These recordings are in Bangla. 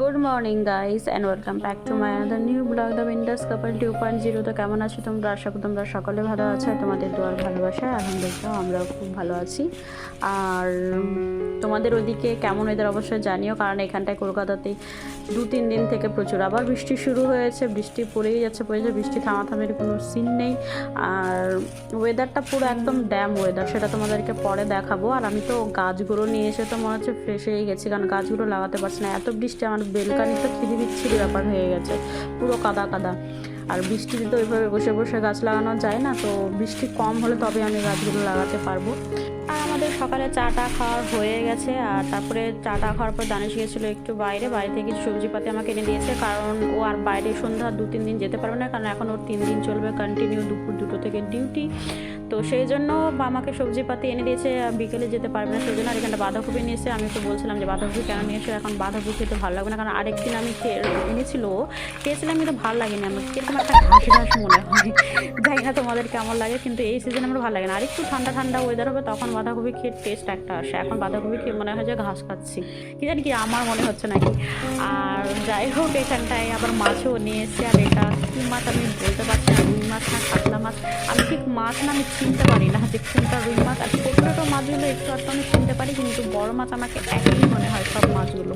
Good morning guys and welcome back to my another new blog the wanders couple two point zero তো কেমন আছো তোমরা? আশা করি তোমরা সকলে ভালো আছো তোমাদের দোয়ার ভালোবাসায় আলহামদুলিল্লাহ, আমরাও খুব ভালো আছি। আর তোমাদের ওদিকে কেমন ওয়েদার অবশ্যই জানিও, কারণ এখানটায় কলকাতাতে দু তিন দিন থেকে প্রচুর আবার বৃষ্টি শুরু হয়েছে, বৃষ্টি পড়েই যাচ্ছে পড়ে যাচ্ছে, বৃষ্টি থামাথামের কোনো সিন নেই। আর ওয়েদারটা পুরো একদম ড্যাম ওয়েদার সেটা তোমাদেরকে পরে দেখাবো। আর আমি তো গাছগুলো নিয়ে এসে তো মনে হচ্ছে ফ্রেশ হয়ে গেছি, কারণ গাছগুলো লাগাতে পারছি না। এত বৃষ্টি আমার বেলকানি তো বিচ্ছিরি ব্যাপার হয়ে গেছে, পুরো কাদা কাদা। আর বৃষ্টিতে তো ওইভাবে বসে বসে গাছ লাগানো যায় না, তো বৃষ্টি কম হলে তবে আমি গাছগুলো লাগাতে পারব। আর আমাদের সকালে চাটা খাওয়ার হয়ে গেছে, আর তারপরে চাটা খাওয়ার পর দানিশ গিয়েছিল একটু বাইরে বাইরে থেকে কিছু সবজিপাতি আমাকে এনে দিয়েছে, কারণ ও আর বাইরে সন্ধ্যা দু তিন দিন যেতে পারবে না, কারণ এখন ওর তিন দিন চলবে কন্টিনিউ দুপুর দুটো থেকে ডিউটি তো সেই জন্য আমাকে সবজিপাতি এনে দিয়েছে বিকেলে যেতে পারবে না, সেই জন্য আর এখানটা বাঁধাকপি নিয়েছে আমি তো বলছিলাম যে বাঁধাকপি কেন নিয়ে এসে, এখন বাঁধাকপি খেতে ভালো লাগবে না, কারণ আরেকদিন আমি এনেছিল, খেয়েছিলাম কিন্তু ভালো লাগেনি আমার, কীরকম একটা ঘাসি ঘাস মনে হয়, জানি না তোমাদের কেমন লাগে, কিন্তু এই সিজনে আমার ভালো লাগে না আর একটু ঠান্ডা ঠান্ডা ওয়েদার হবে তখন বাঁধাকপি খেয়ে টেস্ট একটা আসে, এখন বাঁধাকপি খেয়ে মনে হয় যে ঘাস খাচ্ছি, কি জানি কি আমার মনে হচ্ছে নাকি, আর যাই হোক এখানটায় আবার মাছও নিয়ে এসছে, আর এটা কী মাছ আমি বলতে পারছি না, রুই মাছ না কাতলা মাছ, আমি ঠিক মাছ না আমি চিনতে পারি না যে কোনটা রুই মাছ আর ছোটো ছোটো মাছগুলো একটু আর আমি চিনতে পারি, কিন্তু বড় মাছ আমাকে একই মনে হয় সব মাছগুলো।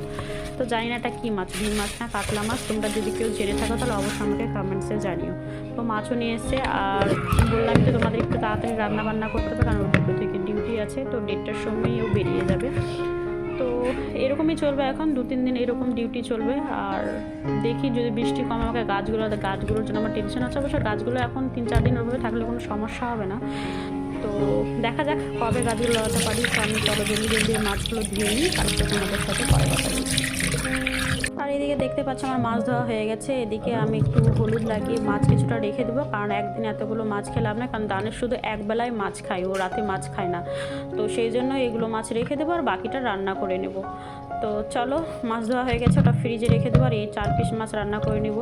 তো জানি না এটা কী মাছ রুই মাছ না কাতলা মাছ, তোমরা যদি কেউ জেনে থাকো তাহলে অবশ্যই আমাকে কমেন্টসে জানিও। তো মাছও নিয়ে এসে আর বললাম যে তোমাদের একটু তাড়াতাড়ি রান্নাবান্না করতে হবে, কারণ ওর দুটো থেকে ডিউটি আছে, তো দেড়টার সময়ই ও বেরিয়ে যাবে। তো এরকমই চলবে এখন, দু তিন দিন এরকম ডিউটি চলবে। আর দেখি যদি বৃষ্টি কম আমাকে গাছগুলো, গাছগুলোর জন্য আমার টেনশন আছে অবশ্য গাছগুলো এখন তিন চার দিন ওভাবে থাকলে কোনো সমস্যা হবে না। তো দেখা যাক কবে গাছগুলো লাগাতে পারি, তো আমি চলো জলদি জলদি মাছগুলো ধুয়ে নিই, তারপরে তোমাদের সাথে পরে কথা বলছি এদিকে দেখতে পাচ্ছ আমার মাছ ধোয়া হয়ে গেছে। এদিকে আমি একটু হলুদ লাগিয়ে মাছ কিছুটা রেখে দেবো। কারণ একদিন এতগুলো মাছ খেলাম না, কারণ দানের শুধু একবেলায় মাছ খাই, ও রাতে মাছ খায় না। তো সেই জন্য এগুলো মাছ রেখে দেবো আর বাকিটা রান্না করে নেব। তো চলো, মাছ ধোয়া হয়ে গেছে, ওটা ফ্রিজে রেখে দেবো আর এই চার পিস মাছ রান্না করে নেব।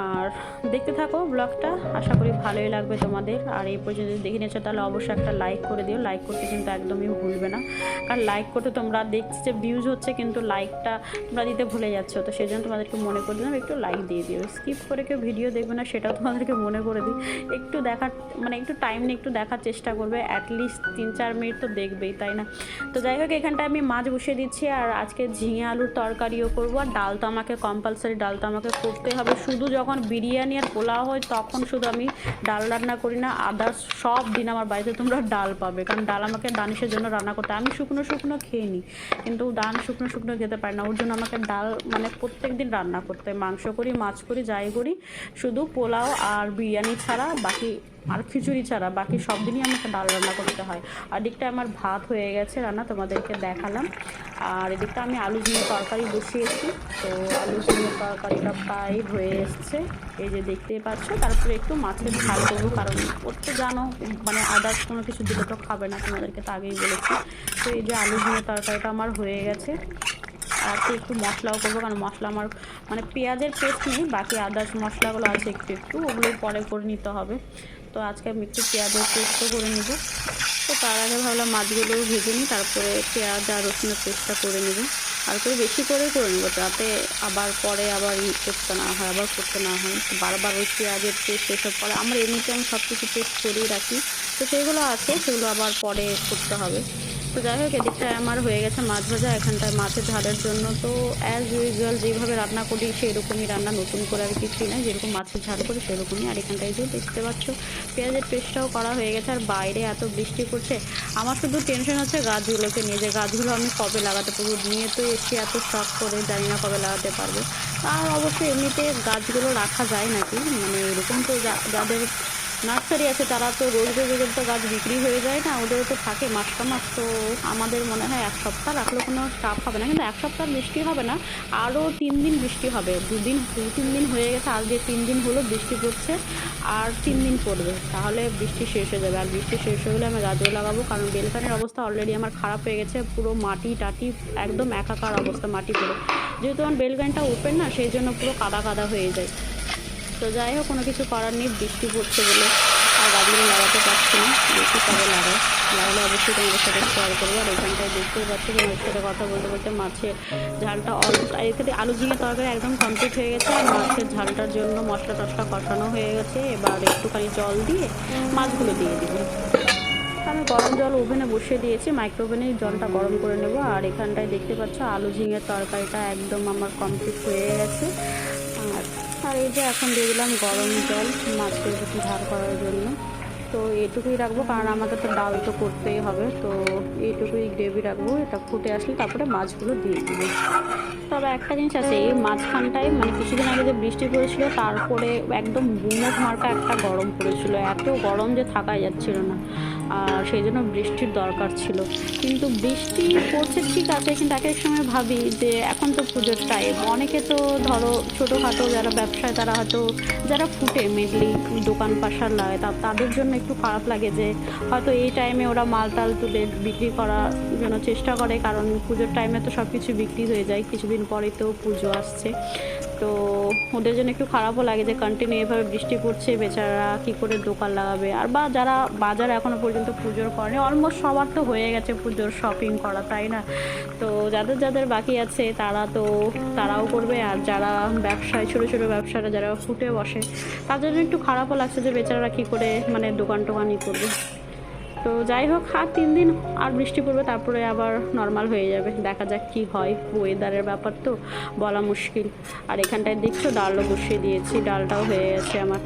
আর দেখতে থাকো ব্লগটা আশা করি ভালোই লাগবে তোমাদের। আর এই পর্যন্ত যদি দেখে নিয়েছো, তাহলে অবশ্যই একটা লাইক করে দিও। লাইক করতে কিন্তু একদমই ভুলবে না। কারণ লাইক করতে তোমরা দেখছি যে ভিউজ হচ্ছে, কিন্তু লাইকটা তোমরা দিতে ভুলে যাচ্ছ। তো সেই জন্য তোমাদেরকে মনে করে দিলাম, একটু লাইক দিয়ে দিও। স্কিপ করে কেউ ভিডিও দেখবে না, সেটাও তোমাদেরকে মনে করে দিই। একটু দেখার মানে একটু টাইম নিয়ে একটু দেখার চেষ্টা করবে। অ্যাটলিস্ট তিন চার মিনিট তো দেখবেই, তাই না? তো যাই হোক, এখানটায় আমি মাছ বসিয়ে দিচ্ছি। আর আজকে ঝিঙে আলুর তরকারিও করব। আর ডাল তো আমাকে কম্পালসারি ডাল তো আমাকে করতে হবে। শুধু যখন বিরিয়ানি আর পোলাও হয়, তখন শুধু আমি ডাল রান্না করি না আদার্স সব দিন আমার বাড়িতে তোমরা ডাল পাবে। কারণ ডাল আমাকে দানিশের জন্য রান্না করতে আমি শুকনো শুকনো খেয়ে নিই, কিন্তু দান শুকনো শুকনো খেতে পারি না। ওর জন্য আমাকে ডাল মানে প্রত্যেক দিন রান্না করতে হয়। মাংস করি, মাছ করি, যাই করি। শুধু পোলাও আর বিরিয়ানি ছাড়া বাকি আর খিচুড়ি ছাড়া বাকি সব দিনই আমাকে ডাল রান্না করতে হয়। আর দিকটা আমার ভাত হয়ে গেছে রান্না, তোমাদেরকে দেখালাম। আর এদিকটা আমি আলু ঝিঙে তরকারি বসিয়েছি। তো আলু ঝিঙে তরকারিটা প্রায় হয়ে এসছে। এই যে দেখতেই পাচ্ছ, তারপরে একটু মাছের ঝাল করব, কারণ ওর তো জানো মানে আদার্স কোনো কিছু দিলে তো খাবে না, তোমাদেরকে তো আগেই বলেছি। তো এই যে আলু ঝিঙে তরকারিটা আমার হয়ে গেছে। আর একটু মশলাও করব, কারণ মশলা আমার মানে পেঁয়াজের পেস্ট নেই, বাকি আদার্স মশলাগুলো আছে একটু একটু ওগুলো পরে করে নিতে হবে। তো আজকে আমি একটু পেঁয়াজের পেস্টও করে নেব। তো তার আগে ভাবলাম মাছগুলো ভেজে নিই, তারপরে পেঁয়াজ আর রসুনের পেস্টটা করে নেব। আর করে বেশি করে করে নেব, যাতে আবার পরে আবার ই করতে না হয়, আবার করতে না হয়। বারবার ওই পেঁয়াজের পেস্ট এসব পরে আমার এমনিতে আমি সব কিছু পেস্ট করেই রাখি। তো সেগুলো আছে, সেগুলো আবার পরে করতে হবে। তো যাই হোক এদিকটায় আমার হয়ে গেছে মাছ ভাজা, এখানটায় মাছের ঝালের জন্য। তো অ্যাজ ইউজুয়াল যেভাবে রান্না করি, সেরকমই রান্না, নতুন করে আর কিছুই না যেরকম মাছের ঝাল করি, সেরকমই। আর এখানটায় যে দেখতে পাচ্ছ, পেঁয়াজের পেস্টটাও করা হয়ে গেছে। আর বাইরে এত বৃষ্টি পড়ছে, আমার শুধু টেনশন হচ্ছে গাছগুলোকে নিয়ে যে গাছগুলো আমি কবে লাগাতে পারব? নিয়ে তো এসে এত শখ করে জানি না কবে লাগাতে পারব। আর অবশ্যই এমনিতে গাছগুলো রাখা যায় নাকি? মানে এরকম তো যাদের নার্সারি আছে, তারা তো রোজ রোজ ওদের তো গাছ বিক্রি হয়ে যায় না, ওদেরও তো থাকে মাসটা মাস তো আমাদের মনে হয় এক সপ্তাহ রাখলে কোনো চাপ হবে না। কিন্তু এক সপ্তাহ বৃষ্টি হবে না, আরও তিন দিন বৃষ্টি হবে, দুদিন, দু তিন দিন হয়ে গেছে আজকে তিন দিন হলো বৃষ্টি পড়ছে, আর তিন দিন পড়বে, তাহলে বৃষ্টি শেষ হয়ে যাবে। আর বৃষ্টি শেষ হয়ে গেলে আমি গাছও লাগাবো, কারণ বেলকানের অবস্থা অলরেডি আমার খারাপ হয়ে গেছে, পুরো মাটি টাটি একদম একাকার অবস্থা, মাটি পুরো। যেহেতু আমার বেলকানটা ওপেন না, সেই জন্য পুরো কাদা কাদা হয়ে যায়। তো যাই হোক, কোনো কিছু করার নেই, বৃষ্টি পড়ছে বলে আর গাছগুলো লাগাতে পারছি না। বেশি কবে লাগে লাগালে অবশ্যই তোমাদের সাথে শেয়ার করব। আর এখানটায় দেখতেই পাচ্ছি তোমাদের সাথে কথা বলতে বলতে মাছের ঝালটা অলমোস্ট আর এখানে আলু ঝিঙে তরকারি একদম কমপ্লিট হয়ে গেছে। আর মাছের ঝালটার জন্য মশলা টশলা কষানো হয়ে গেছে। এবার একটুখানি জল দিয়ে মাছগুলো দিয়ে দিব। আমি গরম জল ওভেনে বসিয়ে দিয়েছি মাইক্রো ওভেনে জলটা গরম করে নেব। আর এখানটায় দেখতে পাচ্ছ আলু ঝিঙের তরকারিটা একদম আমার কমপ্লিট হয়ে গেছে। আর আর এই যে এখন দিয়ে দিলাম গরম জল মাছের ঝাল করার জন্য। তো এটুকুই রাখব, কারণ আমাকে তো ডাল তো করতেই হবে। তো এইটুকুই গ্রেভি রাখব, এটা ফুটে আসলে তারপরে মাছগুলো দিয়ে দেবো। তবে একটা জিনিস আছে, এই মাঝখানটায় মানে কিছুদিন আগে যে বৃষ্টি পড়েছিল, তারপরে একদম গুমোট মার্কা একটা গরম পড়েছিল। এত গরম যে থাকা যাচ্ছিল না। আর সেই জন্য বৃষ্টির দরকার ছিল। কিন্তু বৃষ্টি পড়ছে ঠিক আছে, কিন্তু এক এক সময় ভাবি যে এখন তো পুজোর টাইম অনেকে তো ধরো ছোটোখাটো যারা ব্যবসায় তারা হয়তো, যারা ফুটে মেনলি দোকান পাশার লাগে তা তাদের জন্য একটু খারাপ লাগে যে হয়তো এই টাইমে ওরা মাল টাল তুলে বিক্রি করার জন্য চেষ্টা করে, কারণ পুজোর টাইমে তো সব কিছু বিক্রি হয়ে যায়। কিছুদিন পরেই তো পুজো আসছে। তো ওদের জন্য একটু খারাপও লাগে যে কন্টিনিউ এভাবে বৃষ্টি পড়ছে বেচারা কী করে দোকান লাগাবে? আর বা যারা বাজার এখনও পর্যন্ত পুজোর করেনি অলমোস্ট সবার তো হয়ে গেছে পুজোর শপিং করা, তাই না? তো যাদের যাদের বাকি আছে, তারা তো তারাও করবে। আর যারা ব্যবসায়, ছোটো ছোটো ব্যবসারা যারা ফুটে বসে, তাদের জন্য একটু খারাপও লাগছে যে বেচারারা কী করে মানে দোকান টোকানই করবে। তো যাই হোক আর তিন দিন আর বৃষ্টি পড়বে, তারপরে আবার নর্মাল হয়ে যাবে। দেখা যাক কি হয় ওয়েদারের ব্যাপার তো বলা মুশকিল। আর এখানটায় দেখছ, ডালও বসিয়ে দিয়েছি, ডালটাও হয়ে গেছে আমার।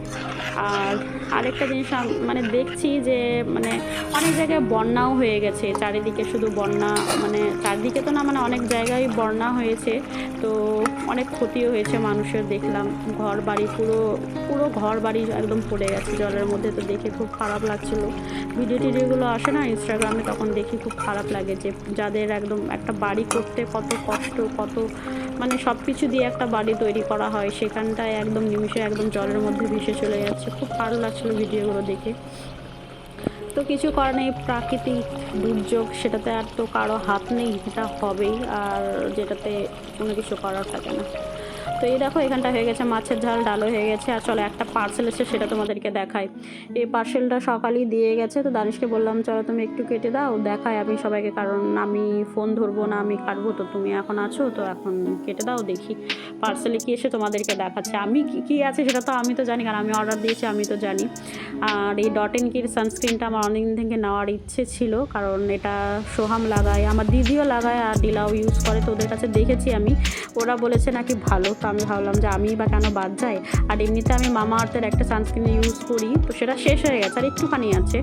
আর আরেকটা জিনিস মানে দেখছি যে মানে অনেক জায়গায় বন্যাও হয়ে গেছে, চারিদিকে শুধু বন্যা মানে চারদিকে তো না মানে অনেক জায়গায় বন্যা হয়েছে। তো অনেক ক্ষতিও হয়েছে মানুষের দেখলাম। ঘর বাড়ি পুরো পুরো ঘর বাড়ি একদম পড়ে গেছে জলের মধ্যে, তো দেখে খুব খারাপ লাগছিল। ভিডিও টিডিওগুলো আসে না ইনস্টাগ্রামে তখন দেখি খুব খারাপ লাগে যে যাদের একদম একটা বাড়ি করতে কত কষ্ট, কত মানে সব কিছু দিয়ে একটা বাড়ি তৈরি করা হয়, সেখানটায় একদম নিমিষে একদম জলের মধ্যে ভেসে চলে যাচ্ছে। খুব ভালো লাগছিল ভিডিওগুলো দেখে। তো কিছু নেই, প্রাকৃতিক দুর্যোগ, সেটাতে আর তো কারও হাত নেই সেটা হবেই, আর যেটাতে কোনো কিছু করার থাকে না। তো এই দেখো, এখানটা হয়ে গেছে, মাছের ঝাল, ডালও হয়ে গেছে। আর চলো একটা পার্সেল এসে সেটা তোমাদেরকে দেখাই। এই পার্সেলটা সকালেই দিয়ে গেছে, তো দানিশকে বললাম, চলো তুমি একটু কেটে দাও দেখায় আমি সবাইকে, কারণ আমি ফোন ধরবো না, আমি কাটবো তো, তুমি এখন আছো, তো এখন কেটে দাও, দেখি। পার্সেলে কি এসে তোমাদেরকে দেখাচ্ছে। আমি কি, কী আছে সেটা তো আমি তো জানি, কারণ আমি অর্ডার দিয়েছি, আমি তো জানি। আর এই ডট এন কির সানস্ক্রিনটা আমার অনেকদিন থেকে নেওয়ার ইচ্ছে ছিল, কারণ এটা সোহাম লাগায়, আমার দিদিও লাগায়, আর দিলাও ইউজ করে, তো ওদের কাছে দেখেছি আমি। ওরা বলেছে নাকি ভালো, তো আমি ভাবলাম যে আমি বা কেন বাদ যাই? আর এমনিতে আমি মামা আর্থের একটা সানস্ক্রিন ইউজ করি, তো সেটা শেষ হয়ে গেছে, আর একটুখানি আছে।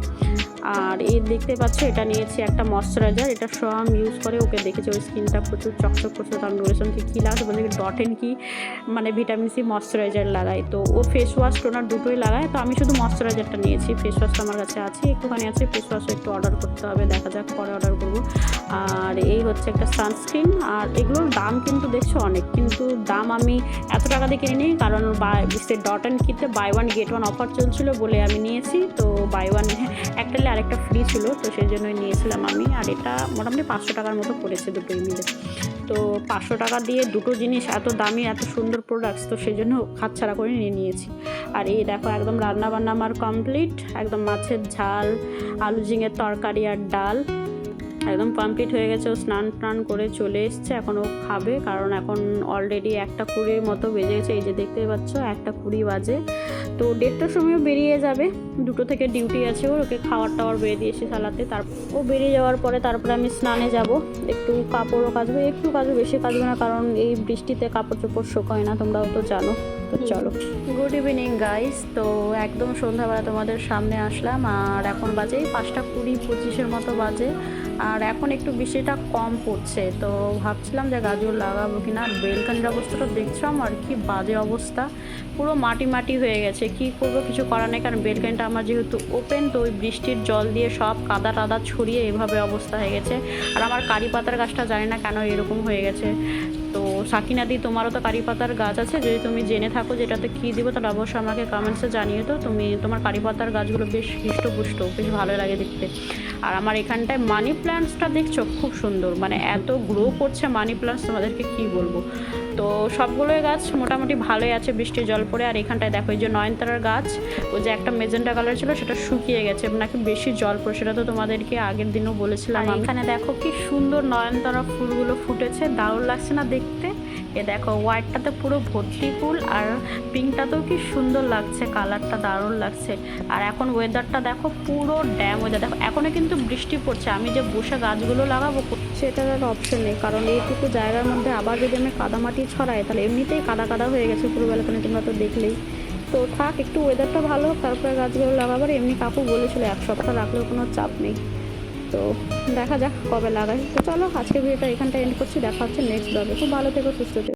আর এই দেখতে পাচ্ছ, এটা নিয়েছি একটা ময়শ্চারাইজার এটা সোহাম ইউজ করে ওকে দেখেছি ওই স্কিনটা প্রচুর চকচক করছে তো আমি বলেছিলাম যে কী লাগছে বলতে ডট এন কি মানে ভিটামিন সি ময়শ্চারাইজার লাগাই তো ও ফেস ওয়াশ টোনার দুটোই লাগায়, তো আমি শুধু ময়শ্চারাইজারটা নিয়েছি ফেস ওয়াশটা আমার কাছে আছে, একটুখানি আছে ফেস ওয়াশও একটু অর্ডার করতে হবে, দেখা যাক পরে অর্ডার করব। আর এই হচ্ছে একটা সানস্ক্রিন আর এগুলোর দাম কিন্তু দেখছ অনেক, কিন্তু দাম আমি এত টাকা দিয়ে কিনে নিই কারণ সে ডট অ্যান্ড কিতে buy one get one offer চলছিল বলে আমি নিয়েছি, তো বাই ওয়ান একটা আরেকটা ফ্রি ছিল, তো সেই জন্যই নিয়েছিলাম আমি। আর এটা মোটামুটি পাঁচশো টাকার মতো পড়েছে দুটোই মিলে। তো পাঁচশো টাকা দিয়ে দুটো জিনিস, এত দামি, এত সুন্দর প্রোডাক্টস তো সেই জন্য হাতছাড়া করে নিয়ে নিয়েছি। আর এই দেখো, একদম রান্না বান্না আমার কমপ্লিট একদম মাছের ঝাল, আলু ঝিঙের তরকারি আর ডাল। একদম কমপ্লিট হয়ে গেছে। ও স্নান টান করে চলে এসছে। এখন ও খাবে। কারণ এখন অলরেডি একটা কুড়ির মতো বেজে গেছে। এই যে দেখতে পাচ্ছ, একটা কুড়ি বাজে। তো দেড়টার সময়ও বেরিয়ে যাবে। দুটো থেকে ডিউটি আছে ওর ওকে খাওয়ার টাওয়ার বেরিয়ে দিয়েছে সালাতে। তার ও বেরিয়ে যাওয়ার পরে তারপরে আমি স্নানে যাব। একটু কাপড়ও কাচবো একটু কাচবো বেশি কাচবো না কারণ এই বৃষ্টিতে কাপড় চোপড় শোকায় না তোমরাও তো জানো। তো চলো। গুড ইভিনিং গাইস তো একদম সন্ধ্যাবেলা তোমাদের সামনে আসলাম আর এখন বাজে এই পাঁচটা কুড়ি পঁচিশের মতো বাজে। আর এখন একটু বৃষ্টিটা কম পড়ছে। তো ভাবছিলাম যে গাজর লাগাবো কিনা। আর বেলকানির অবস্থাটা দেখছিলাম আর কি বাজে অবস্থা। পুরো মাটি মাটি হয়ে গেছে। কি করব? কিছু করার নেই। কারণ বেলকানিটা আমার যেহেতু ওপেন তো ওই বৃষ্টির জল দিয়ে সব কাদা টাদা ছড়িয়ে এভাবে অবস্থা হয়ে গেছে। আর আমার কারি পাতার গাছটা জানি না কেন এরকম হয়ে গেছে। তো সাকিনাদি তোমারও তো কারি পাতার গাছ আছে। যদি তুমি জেনে থাকো যেটাতে কী দিব, তাহলে অবশ্যই আমাকে কমেন্টসে জানিয়ে তো তুমি, তোমার কারি পাতার গাছগুলো বেশ হৃষ্টপুষ্ট, বেশ ভালো লাগে দেখতে। আর আমার এখানটায় মানি প্ল্যান্টসটা দেখছ? খুব সুন্দর। মানে এত গ্রো করছে মানি প্ল্যান্টস তোমাদেরকে কী বলব? তো সবগুলোই গাছ মোটামুটি ভালোই আছে বৃষ্টির জল পড়ে। আর এখানটায় দেখো এই যে নয়নতারার গাছ ও যে একটা মেজেন্টা কালার ছিল সেটা শুকিয়ে গেছে নাকি বেশি জল পড়ে সেটা তো তোমাদেরকে আগের দিনও বলেছিলাম এখানে দেখো কি সুন্দর নয়নতারা ফুলগুলো ফুটেছে দারুণ লাগছে না দেখতে? এ দেখো হোয়াইটটাতে পুরো ভর্তি ফুল আর পিঙ্কটাতেও কি সুন্দর লাগছে কালারটা দারুণ লাগছে। আর এখন ওয়েদারটা দেখো, পুরো ড্যাম ওয়েদার দেখো এখনও কিন্তু বৃষ্টি পড়ছে, আমি যে বসে গাছগুলো লাগাবো সেটার আর অপশন নেই, কারণ এইটুকু জায়গার মধ্যে আবার যদি আমি কাদামাটি ছড়াই, তাহলে এমনিতেই কাদা কাদা হয়ে গেছে পুরো বেলাখানে তোমরা তো দেখলেই। তো থাক, একটু ওয়েদারটা ভালো হোক, তারপরে গাছগুলো লাগাবার এমনি কাকু বলেছিল এক সপ্তাহ রাখলেও কোনো চাপ নেই। তো দেখা যাক কবে লাগাই। তো চলো আজকে ভিডিওটা এখানটা এন্ড করছি। দেখা হচ্ছে নেক্সট ব্লগে খুব ভালো থেকো, সুস্থ থেকো।